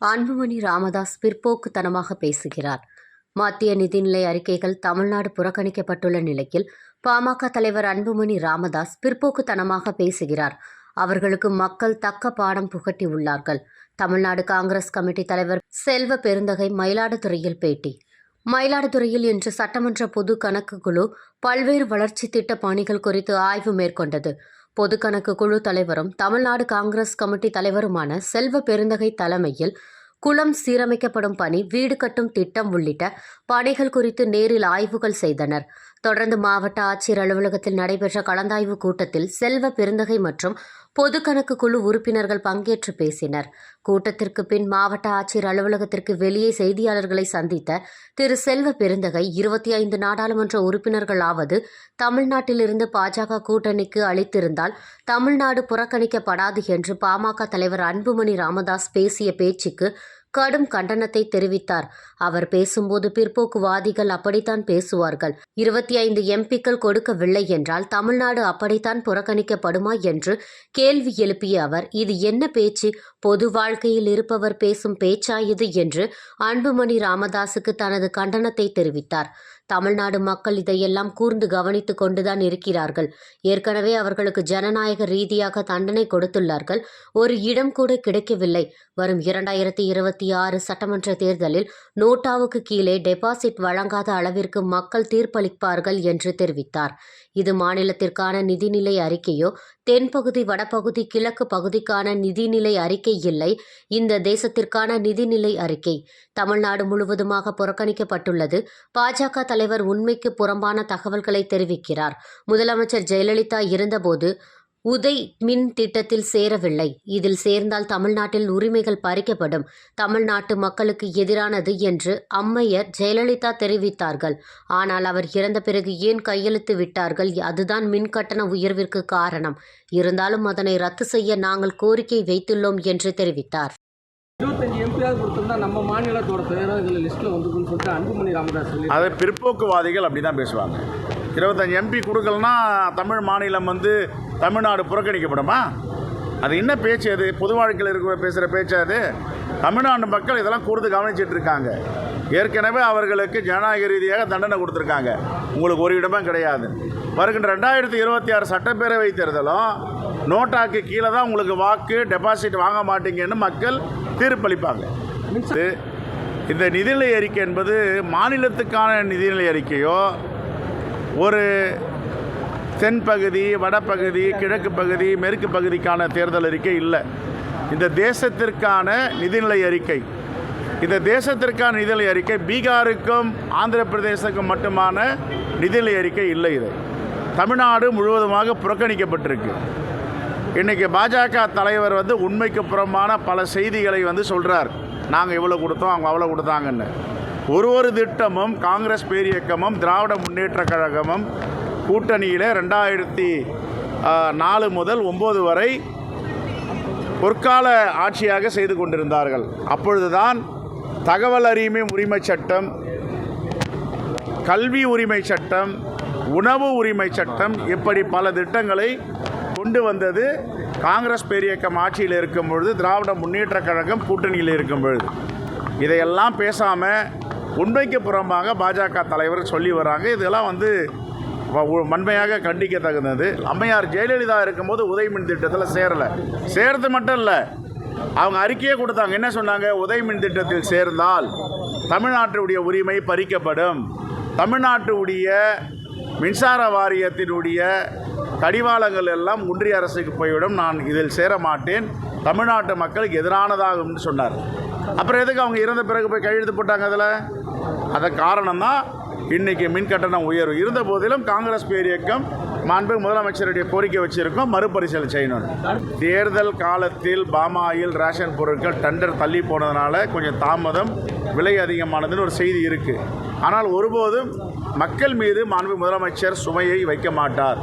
அன்புமணி ராமதாஸ் பிற்போக்குத்தனமாக பேசுகிறார். மத்திய நிதிநிலை அறிக்கைகள் தமிழ்நாடு புறக்கணிக்கப்பட்டுள்ள நிலையில் பாமக தலைவர் அன்புமணி ராமதாஸ் பிற்போக்குத்தனமாக பேசுகிறார். அவர்களுக்கு மக்கள் தக்க பாடம் புகட்டி உள்ளார்கள். தமிழ்நாடு காங்கிரஸ் கமிட்டி தலைவர் செல்வ பெருந்தகை மயிலாடுதுறையில் பேட்டி. மயிலாடுதுறையில் இன்று சட்டமன்ற பொது கணக்கு குழு பல்வேறு வளர்ச்சி திட்ட பணிகள் குறித்து ஆய்வு மேற்கொண்டது. பொது கணக்கு குழு தலைவரும் தமிழ்நாடு காங்கிரஸ் கமிட்டி தலைவருமான செல்வ பெருந்தகை தலைமையில் குளம் சீரமைக்கப்படும் பணி வீடு கட்டும் திட்டம் உள்ளிட்ட பணிகள் குறித்து நேரில் ஆய்வுகள் செய்தனர். தொடர்ந்து மாவட்ட ஆட்சியர் அலுவலகத்தில் நடைபெற்ற கலந்தாய்வு கூட்டத்தில் செல்வ பெருந்தகை மற்றும் பொது கணக்கு குழு உறுப்பினர்கள் பங்கேற்று பேசினர். கூட்டத்திற்கு பின் மாவட்ட ஆட்சியர் அலுவலகத்திற்கு வெளியே செய்தியாளர்களை சந்தித்த திரு செல்வ பெருந்தகை இருபத்தி ஐந்து நாடாளுமன்ற உறுப்பினர்களாவது தமிழ்நாட்டிலிருந்து பாஜக கூட்டணிக்கு அளித்திருந்தால் தமிழ்நாடு புறக்கணிக்கப்படாது என்று பாமக தலைவர் அன்புமணி ராமதாஸ் பேசிய பேச்சுக்கு கடும் கண்டனத்தை தெரிவித்தார். அவர் பேசும்போது பிற்போக்குவாதிகள் அப்படித்தான் பேசுவார்கள். இருபத்தி ஐந்து எம்பிக்கள் கொடுக்கவில்லை என்றால் தமிழ்நாடு அப்படித்தான் புறக்கணிக்கப்படுமா என்று கேள்வி எழுப்பிய அவர் இது என்ன பேச்சு? பொது வாழ்க்கையில் இருப்பவர் பேசும் பேச்சா இது? என்று அன்புமணி ராமதாசுக்கு தனது கண்டனத்தை தெரிவித்தார். தமிழ்நாடு மக்கள் இதையெல்லாம் கூர்ந்து கவனித்து கொண்டுதான் இருக்கிறார்கள். ஏற்கனவே அவர்களுக்கு ஜனநாயக ரீதியாக தண்டனை கொடுத்துள்ளார்கள். ஒரு இடம் கூட கிடைக்கவில்லை. வரும் இரண்டாயிரத்தி இருபத்தி ஆறு சட்டமன்ற தேர்தலில் நோட்டாவுக்கு கீழே டெபாசிட் வழங்காத அளவிற்கு மக்கள் தீர்ப்பளிப்பார்கள் என்று தெரிவித்தார். இது மாநிலத்திற்கான நிதிநிலை அறிக்கையோ தென்பகுதி வடபகுதி கிழக்கு பகுதிக்கான நிதிநிலை அறிக்கை இல்லை. இந்த தேசத்திற்கான நிதிநிலை அறிக்கை தமிழ்நாடு முழுவதுமாக புறக்கணிக்கப்பட்டுள்ளது. பாஜக தலைவர் உண்மைக்கு புறம்பான தகவல்களை தெரிவிக்கிறார். முதலமைச்சர் ஜெயலலிதா இருந்தபோது உதய் மின் திட்டத்தில் சேரவில்லை. இதில் சேர்ந்தால் தமிழ்நாட்டில் உரிமைகள் பறிக்கப்படும். தமிழ்நாட்டு மக்களுக்கு எதிரானது என்று அம்மையர் ஜெயலலிதா தெரிவித்தார்கள். ஆனால் அவர் இறந்த பிறகு ஏன் கையெழுத்து விட்டார்கள்? அதுதான் மின் கட்டண உயர்விற்கு காரணம். இருந்தாலும் அதனை ரத்து செய்ய நாங்கள் கோரிக்கை வைத்துள்ளோம் என்று தெரிவித்தார். இருபத்தஞ்சு எம்பியாவது கொடுத்திருந்தா நம்ம மாநிலத்தோட பேரும் இதில் லிஸ்ட்டில் வந்துருக்குன்னு சொல்லிட்டு அன்புமணி ராமதாஸ் சொல்லி அது பிற்போக்குவாதிகள் அப்படி தான் பேசுவாங்க. இருபத்தஞ்சி எம்பி கொடுக்கலனா தமிழ் மாநிலம் வந்து தமிழ்நாடு புறக்கணிக்கப்படுமா? அது என்ன பேச்சு அது? பொது வாழ்க்கையில் இருக்கிற பேசுகிற பேச்சு அது? தமிழ்நாடு மக்கள் இதெல்லாம் கூர்ந்து கவனிச்சிட்டு இருக்காங்க. ஏற்கனவே அவர்களுக்கு ஜனநாயக ரீதியாக தண்டனை கொடுத்துருக்காங்க. உங்களுக்கு ஒரு இடமே கிடையாது. வருகின்ற ரெண்டாயிரத்தி இருபத்தி ஆறு சட்டப்பேரவை தேர்தலும் நோட்டாக்கு கீழே தான் உங்களுக்கு வாக்கு டெபாசிட் வாங்க மாட்டீங்கன்னு மக்கள் தீர்ப்பளிப்பாங்க. இந்த நிதிநிலை அறிக்கை என்பது மாநிலத்துக்கான நிதிநிலை அறிக்கையோ ஒரு தென்பகுதி வடபகுதி கிழக்கு பகுதி மேற்கு பகுதிக்கான தேர்தல் அறிக்கை இல்லை. இந்த தேசத்திற்கான நிதிநிலை அறிக்கை. இந்த தேசத்திற்கான நிதிநிலை அறிக்கை பீகாருக்கும் ஆந்திர பிரதேசக்கும் மட்டுமான நிதிநிலை அறிக்கை இல்லை இது. தமிழ்நாடு முழுவதுமாக புறக்கணிக்கப்பட்டிருக்கு. இன்றைக்கி பாஜக தலைவர் வந்து உண்மைக்கு புறமான பல செய்திகளை வந்து சொல்கிறார் நாங்கள் இவ்வளோ கொடுத்தோம் அவங்க அவ்வளோ கொடுத்தாங்கன்னு. ஒரு ஒரு திட்டமும் காங்கிரஸ் பேரியக்கமும் திராவிட முன்னேற்ற கழகமும் கூட்டணியில் ரெண்டாயிரத்தி நாலு முதல் ஒம்பது வரை பொற்கால ஆட்சியாக செய்து கொண்டிருந்தார்கள். அப்பொழுதுதான் தகவல் அறியுமை உரிமை சட்டம் கல்வி உரிமை சட்டம் உணவு உரிமை சட்டம் இப்படி பல திட்டங்களை கொண்டு வந்தது காங்கிரஸ் பேரியக்கம் ஆட்சியில் இருக்கும் பொழுது திராவிட முன்னேற்ற கழகம் கூட்டணியில் இருக்கும் பொழுது. இதையெல்லாம் பேசாமல் உண்மைக்கு புறம்பாக பாஜக தலைவர் சொல்லி வராங்க. இதெல்லாம் வந்து வன்மையாக கண்டிக்க தகுந்தது அம்மையார் ஜெயலலிதா இருக்கும்போது உதயமின் திட்டத்தில் சேரலை. சேர்றது மட்டும் இல்லை அவங்க அறிக்கையே கொடுத்தாங்க. என்ன சொன்னாங்க? உதயமின் திட்டத்தில் சேர்ந்தால் தமிழ்நாட்டுடைய உரிமை பறிக்கப்படும். தமிழ்நாட்டுடைய மின்சார வாரியத்தினுடைய கடிவாளங்கள் எல்லாம் ஒன்றிய அரசுக்கு போய்விடும். நான் இதில் சேர மாட்டேன் தமிழ்நாட்டு மக்களுக்கு எதிரானதாகும்னு சொன்னார். அப்புறம் எதுக்கு அவங்க இறந்த பிறகு போய் கையெழுத்து போட்டாங்க அதில்? அதன் காரணம் தான் இன்றைக்கி மின் கட்டணம் உயர்வு. இருந்த போதிலும் காங்கிரஸ் பேரியக்கம் மாண்பு முதலமைச்சருடைய கோரிக்கை வச்சிருக்கோம் மறுபரிசீலனை செய்யணும். தேர்தல் காலத்தில் பாமாயில் ரேஷன் பொருட்கள் டெண்டர் தள்ளி போனதுனால கொஞ்சம் தாமதம் விலை அதிகமானதுன்னு ஒரு செய்தி இருக்குது ஆனால் ஒருபோதும் மக்கள் மீது மாண்பு முதலமைச்சர் சுமையை வைக்க மாட்டார்.